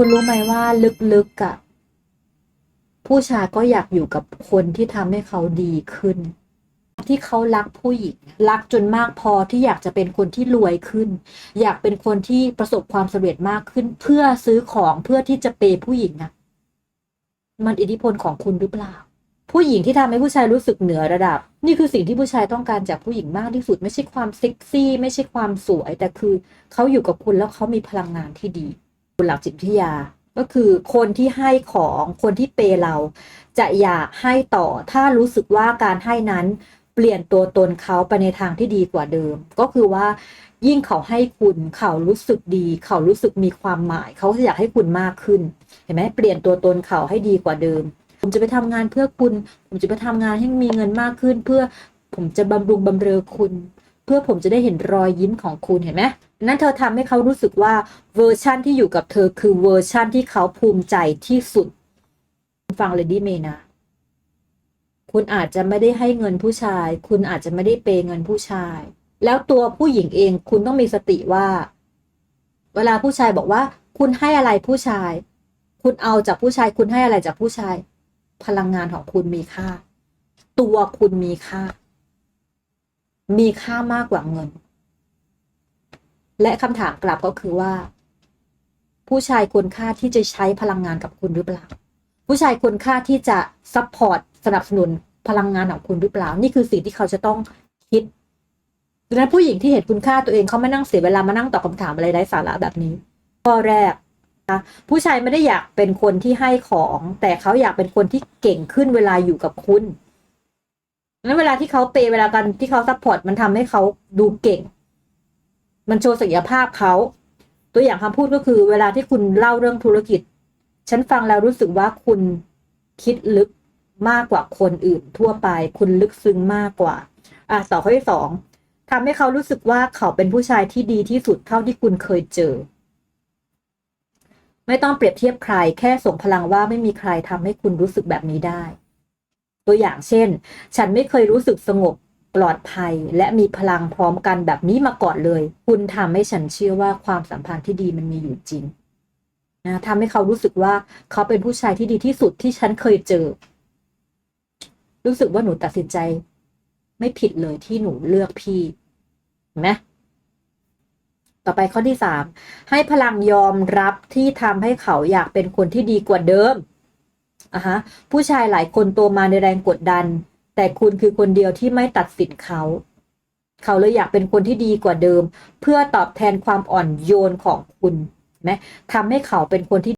คุณรู้ไหมว่าลึกๆอะผู้ชายก็อยากอยู่กับคนที่ทำให้เขาดีขึ้น ที่เขารักผู้หญิงรักจนมากพอที่อยากจะเป็นคนที่รวยขึ้น อยากเป็นคนที่ประสบความสำเร็จมากขึ้น เพื่อซื้อของเพื่อที่จะเปย์ผู้หญิงอะมันอิทธิพลของคุณหรือเปล่า ผู้หญิงที่ทำให้ผู้ชายรู้สึกเหนือระดับ นี่คือสิ่งที่ผู้ชายต้องการจากผู้หญิงมากที่สุด ไม่ใช่ความเซ็กซี่ ไม่ใช่ความสวย แต่คือเขาอยู่กับคุณแล้วเขามีพลังงานที่ดี หลักจิตวิทยา ก็คือคนที่ให้ของคนที่เปย์เรา จะอยากให้ต่อถ้ารู้สึกว่าการให้นั้นเปลี่ยนตัวตนเขาไปในทางที่ดีกว่าเดิม ก็คือว่ายิ่งเขาให้คุณเขารู้สึกดี เขารู้สึกมีความหมาย เขาจะอยากให้คุณมากขึ้น เห็นไหมเปลี่ยนตัวตนเขาให้ดีกว่าเดิม ผมจะไปทำงานเพื่อคุณ ผมจะไปทำงานให้มีเงินมากขึ้น เพื่อผมจะบำรุงบำเรอคุณ เพื่อผมจะได้เห็นรอยยิ้มของคุณเห็นไหมนั้นเธอทำให้เขารู้สึกว่าเวอร์ชั่นที่อยู่กับเธอคือเวอร์ชั่นที่เขาภูมิใจที่สุด ฟังเลยดีเมนะ คุณอาจจะไม่ได้ให้เงินผู้ชาย คุณอาจจะไม่ได้เปย์เงินผู้ชาย แล้วตัวผู้หญิงเองคุณต้องมีสติว่า เวลาผู้ชายบอกว่า คุณให้อะไรผู้ชาย คุณเอาจากผู้ชาย คุณให้อะไรจากผู้ชาย พลังงานของคุณมีค่า ตัวคุณมีค่า มีค่ามากกว่าเงิน และคำถามกลับก็คือว่า ผู้ชายควรค่าที่จะใช้พลังงานกับคุณหรือเปล่า ผู้ชายควรค่าที่จะซัพพอร์ตสนับสนุนพลังงานของคุณหรือเปล่า นี่คือสิ่งที่เขาจะต้องคิดดังนั้นผู้หญิงที่เห็นคุณค่าตัวเองเขาไม่นั่งเสียเวลามานั่งตอบคำถามอะไรไร้สาระแบบนี้ ข้อแรกนะผู้ชายไม่ได้อยากเป็นคนที่ให้ของ แต่เขาอยากเป็นคนที่เก่งขึ้นเวลาอยู่กับคุณ นั้นเวลาที่เขาเปย์เวลากันที่เขาซัพพอร์ตมันทำให้เขาดูเก่ง มันโชว์ศักยภาพเขา ตัวอย่างคำพูดก็คือ เวลาที่คุณเล่าเรื่องธุรกิจ ฉันฟังแล้วรู้สึกว่าคุณคิดลึกมากกว่าคนอื่นทั่วไป คุณลึกซึ้งมากกว่า อะต่อข้อที่สองทำให้เขารู้สึกว่าเขาเป็นผู้ชายที่ดีที่สุดเท่าที่คุณเคยเจอ ไม่ต้องเปรียบเทียบใคร แค่ส่งพลังว่าไม่มีใครทำให้คุณรู้สึกแบบนี้ได้ ตัวอย่างเช่น ฉันไม่เคยรู้สึกสงบปลอดภัย และมีพลังพร้อมกันแบบนี้มาก่อนเลย คุณทำให้ฉันเชื่อว่าความสัมพันธ์ที่ดีมันมีอยู่จริงนะทำให้เขารู้สึกว่าเขาเป็นผู้ชายที่ดีที่สุดที่ฉันเคยเจอ รู้สึกว่าหนูตัดสินใจ ไม่ผิดเลยที่หนูเลือกพี่เห็นไหมต่อไปข้อที่สามให้พลังยอมรับที่ทำให้เขาอยากเป็นคนที่ดีกว่าเดิม อะฮะผู้ชายหลายคนโตมาในแรงกดดัน แต่คุณคือคนเดียวที่ไม่ตัดสินเขา เขาเลยอยากเป็นคนที่ดีกว่าเดิม เพื่อตอบแทนความอ่อนโยนของคุณไหมทำให้เขาเป็นคนที่